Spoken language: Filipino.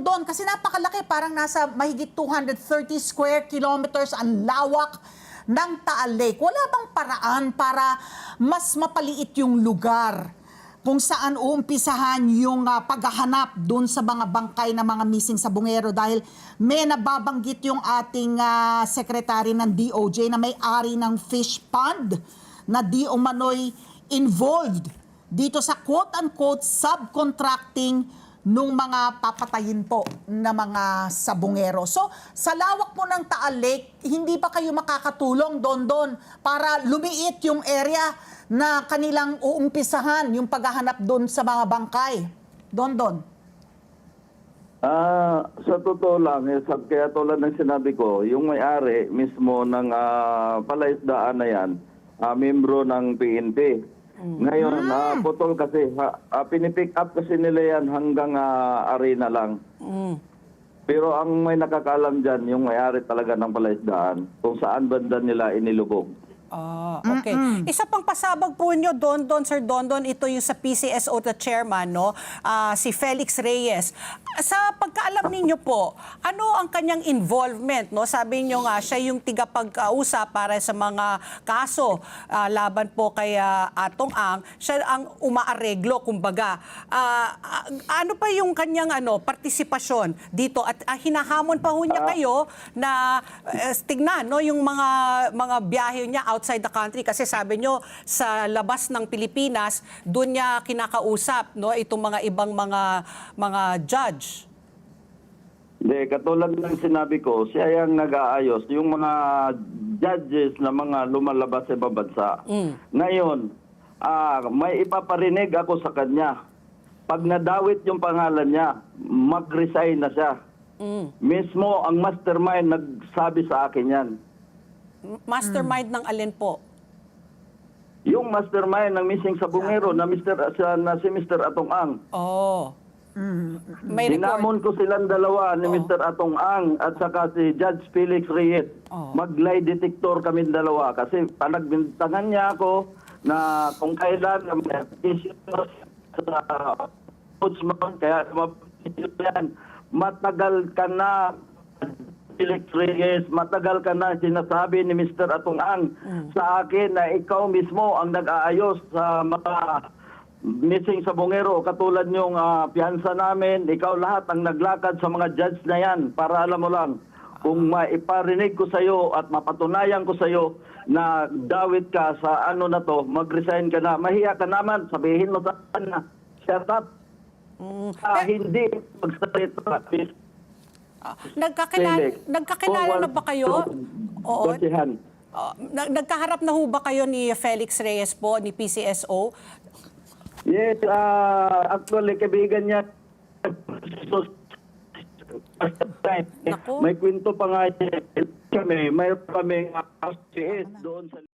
Don? Kasi napakalaki, parang nasa mahigit 230 square kilometers ang lawak ng Taal Lake. Wala bang paraan para mas mapaliit yung lugar kung saan uumpisahan yung ah, paghahanap doon sa mga bangkay na mga missing sa bungero dahil may nababanggit yung ating ah, sekretary ng DOJ na may-ari ng fish pond na di umano'y involved dito sa quote-unquote subcontracting nung mga papatayin po na mga sabungero. So, sa lawak po ng Taal Lake, hindi ba kayo makakatulong doon doon para lumiit yung area na kanilang uumpisahan yung paghahanap doon sa mga bangkay? Doon doon. Ah, sa totoo lang, eh, sa, kaya tulad ng sinabi ko, yung may-ari mismo ng ah, palaisdaan na yan, ah, membro ng PNP. Ngayon, ah, putol kasi, ha, ah, pinipick up kasi nila yan hanggang ah, arena lang. Pero ang may nakakaalam dyan, yung may-ari talaga ng palaisdaan, kung saan banda nila inilubog. Ah, okay. Isa pang pasabog po nyo, Don Don, Sir Don Don, ito yung sa PCSO the chairman, no? Ah, si Felix Reyes. Sa pagkaalam ninyo po, ano ang kanyang involvement, no? Sabi nyo nga, siya yung tigapag-usap para sa mga kaso ah, laban po kay ah, Atong Ang. Siya ang umaareglo, kumbaga. Ah, ah, ano pa yung kanyang ano, partisipasyon dito? At ah, hinahamon pa ho niya kayo na eh, tignan, no? Yung mga, mga biyahe niya outside the country kasi sabi nyo sa labas ng Pilipinas doon niya kinakausap no itong mga ibang mga mga judge. Hindi, katulad ng sinabi ko, siya yung nag-aayos, yung mga judges na mga lumalabas sa ibang bansa. Ngayon, ah, may ipaparinig ako sa kanya. Pag nadawit yung pangalan niya, mag-resign na siya. Mm. Mismo ang mastermind nagsabi sa akin yan. Mastermind ng alin po? Yung mastermind ng missing sa bungero na, Mr. sa- na si Mr. Atong Ang. Oh. May report. Dinamon ko silang dalawa ni Mr. Atong Ang at saka si Judge Felix Reyes. Oo. Mag-lie detector kami dalawa kasi panagbintangan niya ako na kung kailan na may issue sa ombudsman kaya mapapilip yan. Matagal ka na Felix Reyes, matagal ka na sinasabi ni Mr. Atong Ang sa akin na ikaw mismo ang nag-aayos sa mga missing sa bungero katulad yung ah, piyansa namin, ikaw lahat ang naglakad sa mga judge na yan para alam mo lang kung maiparinig ko sa iyo at mapatunayan ko sa iyo na dawit ka sa ano na to, mag-resign ka na. Mahiya ka naman, sabihin mo sa kanya, shut up. Ah, hindi magsalita. Ah, nagkakilala, Felix. nagkakilala na ba kayo? Oo. Oh, nag- nagkaharap na ho ba kayo ni Felix Reyes po, ni PCSO? Yes, ah, actually, kaibigan niya. Naku. May kwento pa nga kami, may kami doon sa